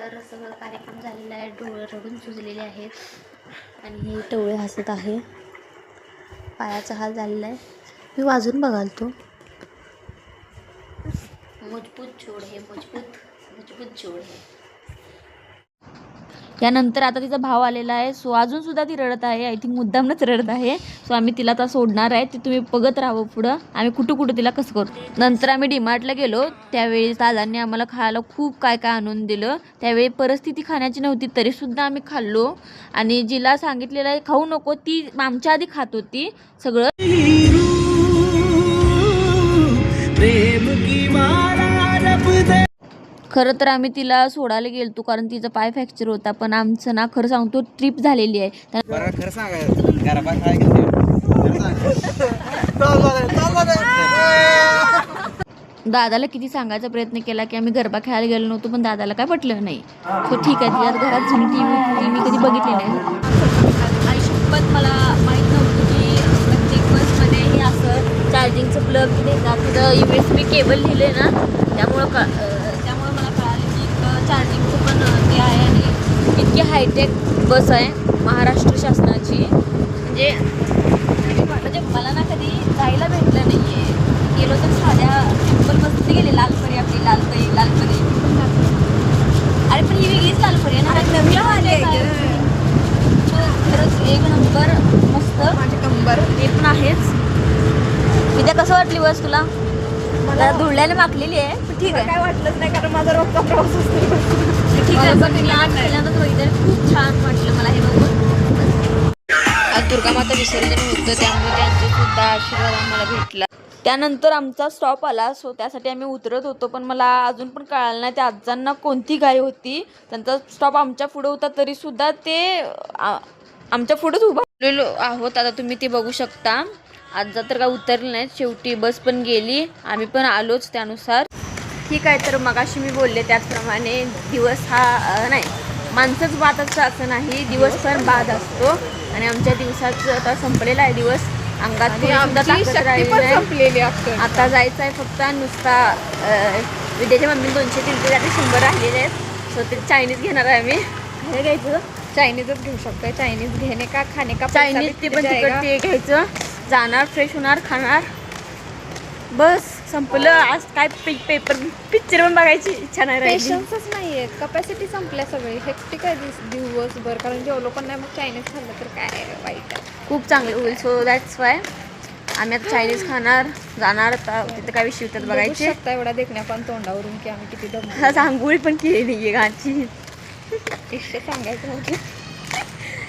तर सगळं कार्यक्रम झालेला आहे. डोळे रडून सुजलेले आहेत आणि हे टवळे हसत आहे. पायाचा हाल झालेला आहे. मी वाजून बघाल तो. मजबूत जोड हे मजबूत मजबूत जोड हे यानंतर आता तिचा भाव आलेला आहे. सो अजून सुद्धा ती रडत आहे. आय थिंक मुद्दामच रडत आहे. सो आम्ही तिला आता सोडणार आहे. ते तुम्ही बघत राहावं पुढं. आम्ही कुठं कुठं तिला कसं करतो नंतर आम्ही डिमार्टला गेलो. त्यावेळी दादांनी आम्हाला खायला खूप काय काय आणून दिलं. त्यावेळी परिस्थिती खाण्याची नव्हती तरीसुद्धा आम्ही खाल्लो. आणि जिला सांगितलेलं आहे खाऊ नको. ती आमच्या आधी खात होती. सगळं खरं तर आम्ही तिला सोडायला गेलतो कारण तिचा पाय फ्रॅक्चर होता. पण आमचं ना खरं सांगतो ट्रिप झालेली आहे. दादाला किती सांगायचा प्रयत्न केला की आम्ही गरबा खेळायला गेलो नव्हतो पण दादाला काय पटलं नाही. तो ठीक आहे तिच्या घरात जुनी टी व्ही टी मी कधी बघितली नाही. आयुष्यपत मला माहीत नव्हतं की प्रत्येक बसमध्ये हे असं चार्जिंगचं प्लग देतात. तिथं यू एस बी केबल लिहिलं ना त्यामुळं क त्यामुळं मला कळालं की इथं चार्जिंगचं पण ते आहे आणि इतकी हायटेक बस आहे महाराष्ट्र शासनाची. म्हणजे म्हणजे मला ना कधी जायला भेटलं नाही आहे गेलो तर साध्या सिंपल बसमध्ये गेले लालपरी आपली लालपरी लालपरी. अरे पण ही वेगळीच लालपरी आहे ना. खरंच एक नंबर मस्त. माझे कंबर. ते पण आहेच. विद्या कसं वाटली बस तुला? मला धुळल्याने माखलेली आहे. ठीक आहे. काय वाटलंच नाही कारण माझा रोजचा प्रवास असतो. खूप छान वाटलं मला हे बघून आज दुर्गामाता विसर्जन होतं त्यामुळे त्यांचे सुद्धा आशीर्वाद आम्हाला भेटला त्यानंतर आमचा स्टॉप आला. सो त्यासाठी आम्ही उतरत होतो पण मला अजून पण कळालं नाही. त्या आजांना कोणती गाय होती? त्यांचा स्टॉप आमच्या पुढं होता तरीसुद्धा ते आमच्या पुढंच उभारलेलो आहोत. आता तुम्ही ते बघू शकता. आजा तर काय उतरले नाहीत. शेवटी बस पण गेली. आम्ही पण आलोच त्यानुसार. ठीक आहे तर मगाशी मी बोलले त्याचप्रमाणे दिवस हा नाही माणसंच बाद असतं असं नाही दिवस पण बाद असतो. आणि आमच्या दिवसाचं आता संपलेला आहे दिवस. अंगात. संपलेली आता जायचं आहे फक्त नुसता विद्याच्या मम्मी दोनशे तीनशे जाते शंभर राहिलेले आहेत. सो ते चायनीज घेणार आहे आम्ही. काय घ्यायचं? चायनीजच घेऊ शकतो चायनीज घेणे का खाणे का चायनीज ते पण जाएगा. तिकट ते घ्यायचं. जाणार फ्रेश होणार खाणार. बस. संपलं. आज काय पेपर पिक्चर पण बघायची इच्छा नाही राहिली. पेशन्सच नाहीये. कपॅसिटी संपल्या सगळी. हेक्टिक आहे दिस दिवसभर. कारण जेवलो पण नाही मग चायनीज खाल्लं तर काय वाईट आहे. खूप चांगलं होईल. सो दॅट्स वाय आम्ही आता चायनीज खाणार जाणार. आता तिथं काय विषय होतात बघू बघायचे. शकता एवढा देखण्या पण तोंडावरून की आम्ही किती दम आज आंघोळी पण केली नाहीये घाची इष्ट सांगायचं म्हणजे.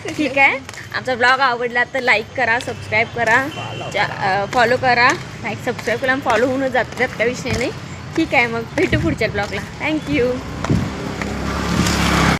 ठीक आहे. आमचा ब्लॉग आवडला तर लाईक करा सबस्क्राईब करा. फॉलो करा. लाईक सबस्क्राईब करा फॉलो होऊनच जातात त्यात काही विषय नाही. ठीक आहे मग भेटू पुढच्या ब्लॉगला थँक्यू